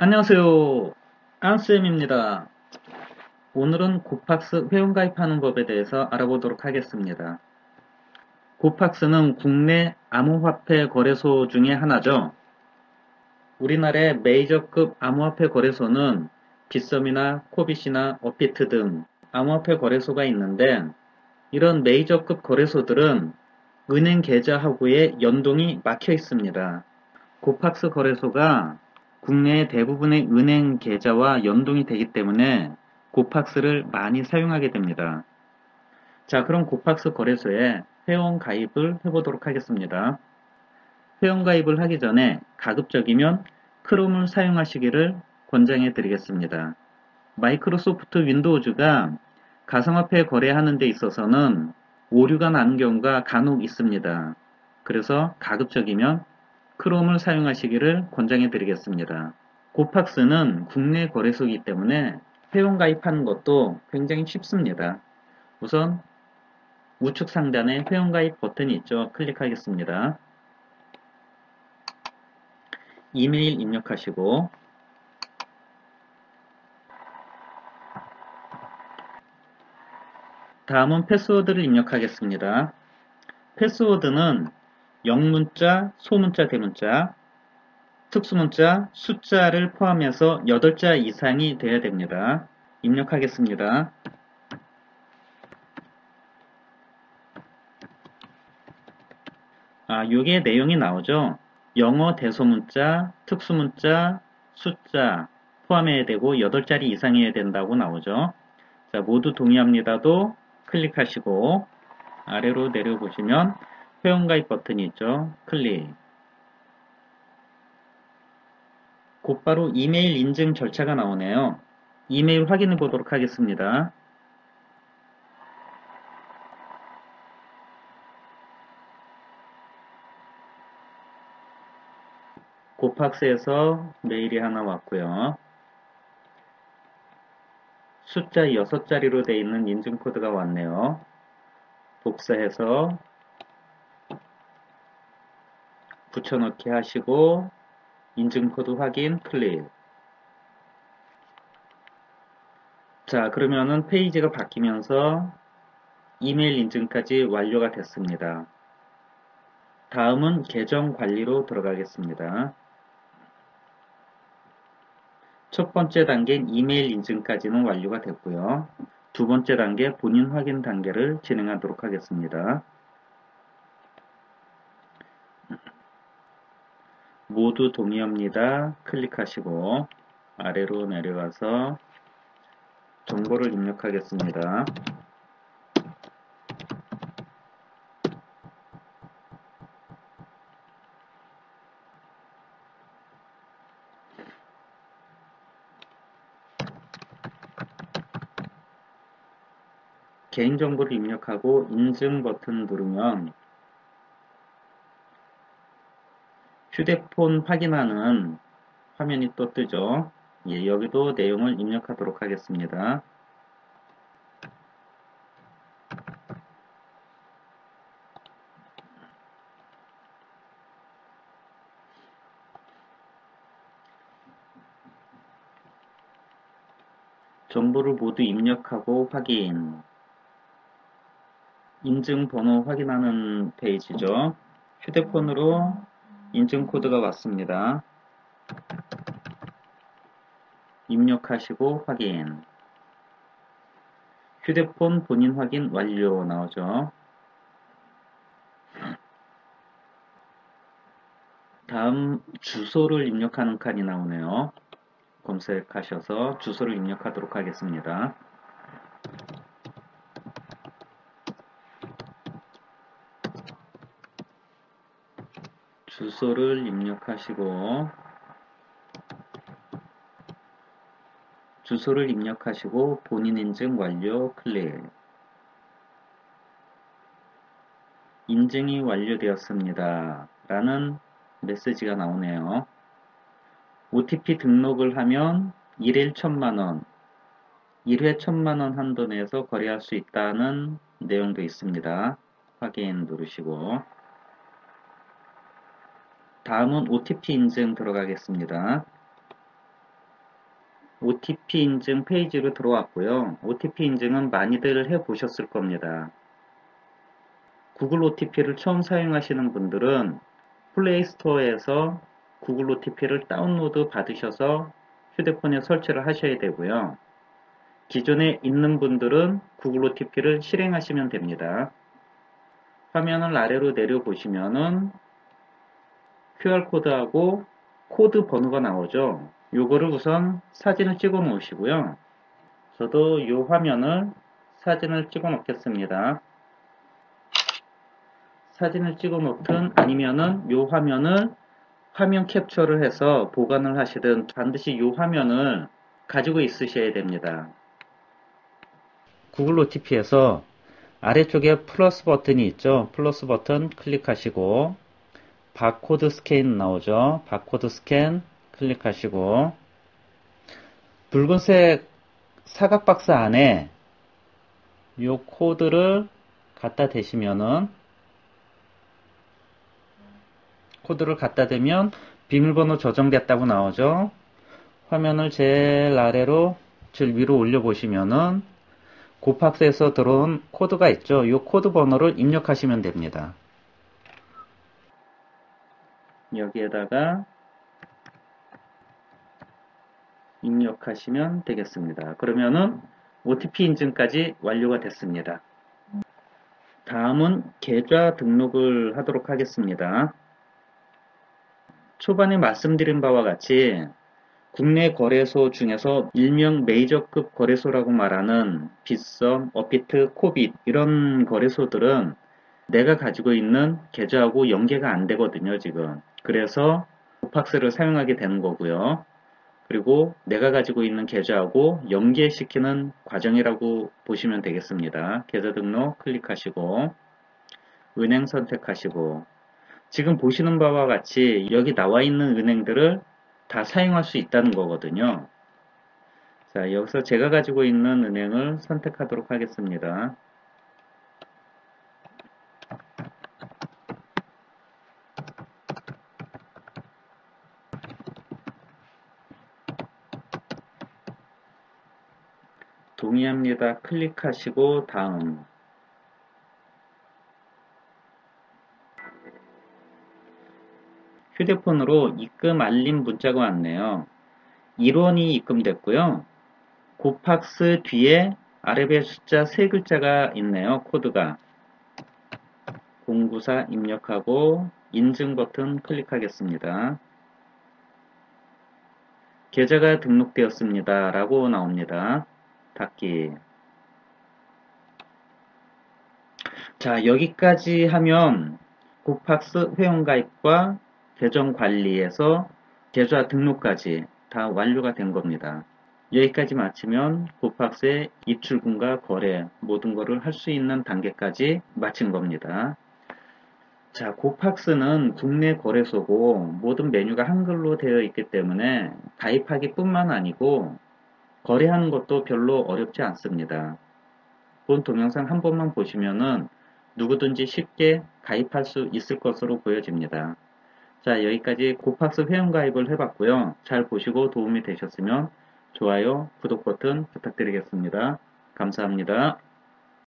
안녕하세요. 안쌤입니다. 오늘은 고팍스 회원 가입하는 법에 대해서 알아보도록 하겠습니다. 고팍스는 국내 암호화폐 거래소 중에 하나죠. 우리나라의 메이저급 암호화폐 거래소는 빗썸이나 코빗이나 어피트 등 암호화폐 거래소가 있는데 이런 메이저급 거래소들은 은행 계좌하고의 연동이 막혀 있습니다. 고팍스 거래소가 국내의 대부분의 은행 계좌와 연동이 되기 때문에 고팍스를 많이 사용하게 됩니다. 자, 그럼 고팍스 거래소에 회원 가입을 해보도록 하겠습니다. 회원 가입을 하기 전에 가급적이면 크롬을 사용하시기를 권장해 드리겠습니다. 마이크로소프트 윈도우즈가 가상화폐 거래하는 데 있어서는 오류가 나는 경우가 간혹 있습니다. 그래서 가급적이면 크롬을 사용하시기를 권장해 드리겠습니다. 고팍스는 국내 거래소이기 때문에 회원 가입하는 것도 굉장히 쉽습니다. 우선 우측 상단에 회원 가입 버튼이 있죠. 클릭하겠습니다. 이메일 입력하시고 다음은 패스워드를 입력하겠습니다. 패스워드는 영문자, 소문자, 대문자, 특수문자, 숫자를 포함해서 8자 이상이 돼야 됩니다. 입력하겠습니다. 아, 요게 내용이 나오죠. 영어 대소문자, 특수문자, 숫자 포함해야 되고 8자리 이상이어야 된다고 나오죠. 자, 모두 동의합니다도 클릭하시고 아래로 내려보시면 회원가입 버튼이 있죠. 클릭. 곧바로 이메일 인증 절차가 나오네요. 이메일 확인해 보도록 하겠습니다. 고팍스에서 메일이 하나 왔고요. 숫자 6자리로 되어 있는 인증코드가 왔네요. 복사해서 붙여넣기 하시고 인증코드 확인 클릭 자 그러면은 페이지가 바뀌면서 이메일 인증까지 완료가 됐습니다. 다음은 계정 관리로 들어가겠습니다. 첫 번째 단계인 이메일 인증까지는 완료가 됐고요. 두 번째 단계 본인 확인 단계를 진행하도록 하겠습니다. 모두 동의합니다. 클릭하시고 아래로 내려와서 정보를 입력하겠습니다. 개인정보를 입력하고 인증 버튼 누르면 휴대폰 확인하는 화면이 또 뜨죠. 예, 여기도 내용을 입력하도록 하겠습니다. 정보를 모두 입력하고 확인 인증번호 확인하는 페이지죠. 휴대폰으로 인증 코드가 왔습니다. 입력하시고 확인 휴대폰 본인 확인 완료 나오죠. 다음 주소를 입력하는 칸이 나오네요. 검색하셔서 주소를 입력하도록 하겠습니다. 주소를 입력하시고 주소를 입력하시고 본인 인증 완료 클릭 인증이 완료되었습니다. 라는 메시지가 나오네요. OTP 등록을 하면 1일 1000만원, 1회 1000만원 한도 내에서 거래할 수 있다는 내용도 있습니다. 확인 누르시고 다음은 OTP 인증 들어가겠습니다. OTP 인증 페이지로 들어왔고요. OTP 인증은 많이들 해보셨을 겁니다. 구글 OTP를 처음 사용하시는 분들은 플레이스토어에서 구글 OTP를 다운로드 받으셔서 휴대폰에 설치를 하셔야 되고요. 기존에 있는 분들은 구글 OTP를 실행하시면 됩니다. 화면을 아래로 내려 보시면은 QR코드하고 코드 번호가 나오죠. 요거를 우선 사진을 찍어 놓으시고요. 저도 이 화면을 사진을 찍어 놓겠습니다. 사진을 찍어 놓든 아니면은 이 화면을 화면 캡처를 해서 보관을 하시든 반드시 이 화면을 가지고 있으셔야 됩니다. 구글 OTP에서 아래쪽에 플러스 버튼이 있죠. 플러스 버튼 클릭하시고 바코드 스캔 나오죠. 바코드 스캔 클릭하시고 붉은색 사각 박스 안에 이 코드를 갖다 대시면은 코드를 갖다 대면 비밀번호 저장됐다고 나오죠. 화면을 제일 아래로 제일 위로 올려 보시면은 고팍스에서 들어온 코드가 있죠. 이 코드 번호를 입력하시면 됩니다. 여기에다가 입력하시면 되겠습니다. 그러면은 OTP 인증까지 완료가 됐습니다. 다음은 계좌 등록을 하도록 하겠습니다. 초반에 말씀드린 바와 같이 국내 거래소 중에서 일명 메이저급 거래소라고 말하는 빗썸, 어피트, 코빗 이런 거래소들은 내가 가지고 있는 계좌하고 연계가 안 되거든요, 지금. 그래서 고팍스를 사용하게 되는 거고요. 그리고 내가 가지고 있는 계좌하고 연계시키는 과정이라고 보시면 되겠습니다. 계좌 등록 클릭하시고 은행 선택하시고 지금 보시는 바와 같이 여기 나와 있는 은행들을 다 사용할 수 있다는 거거든요. 자, 여기서 제가 가지고 있는 은행을 선택하도록 하겠습니다. 동의합니다. 클릭하시고 다음 휴대폰으로 입금 알림 문자가 왔네요. 1원이 입금됐고요. 고팍스 뒤에 아래배 숫자 3글자가 있네요. 코드가 094 입력하고 인증 버튼 클릭하겠습니다. 계좌가 등록되었습니다. 라고 나옵니다. 닫기 자 여기까지 하면 고팍스 회원가입과 계정 관리에서 계좌 등록까지 다 완료가 된 겁니다. 여기까지 마치면 고팍스의 입출금과 거래 모든 것을 할 수 있는 단계까지 마친 겁니다. 자, 고팍스는 국내 거래소고 모든 메뉴가 한글로 되어 있기 때문에 가입하기 뿐만 아니고 거래하는 것도 별로 어렵지 않습니다. 본 동영상 한 번만 보시면은 누구든지 쉽게 가입할 수 있을 것으로 보여집니다. 자, 여기까지 고팍스 회원가입을 해봤고요. 잘 보시고 도움이 되셨으면 좋아요, 구독 버튼 부탁드리겠습니다. 감사합니다.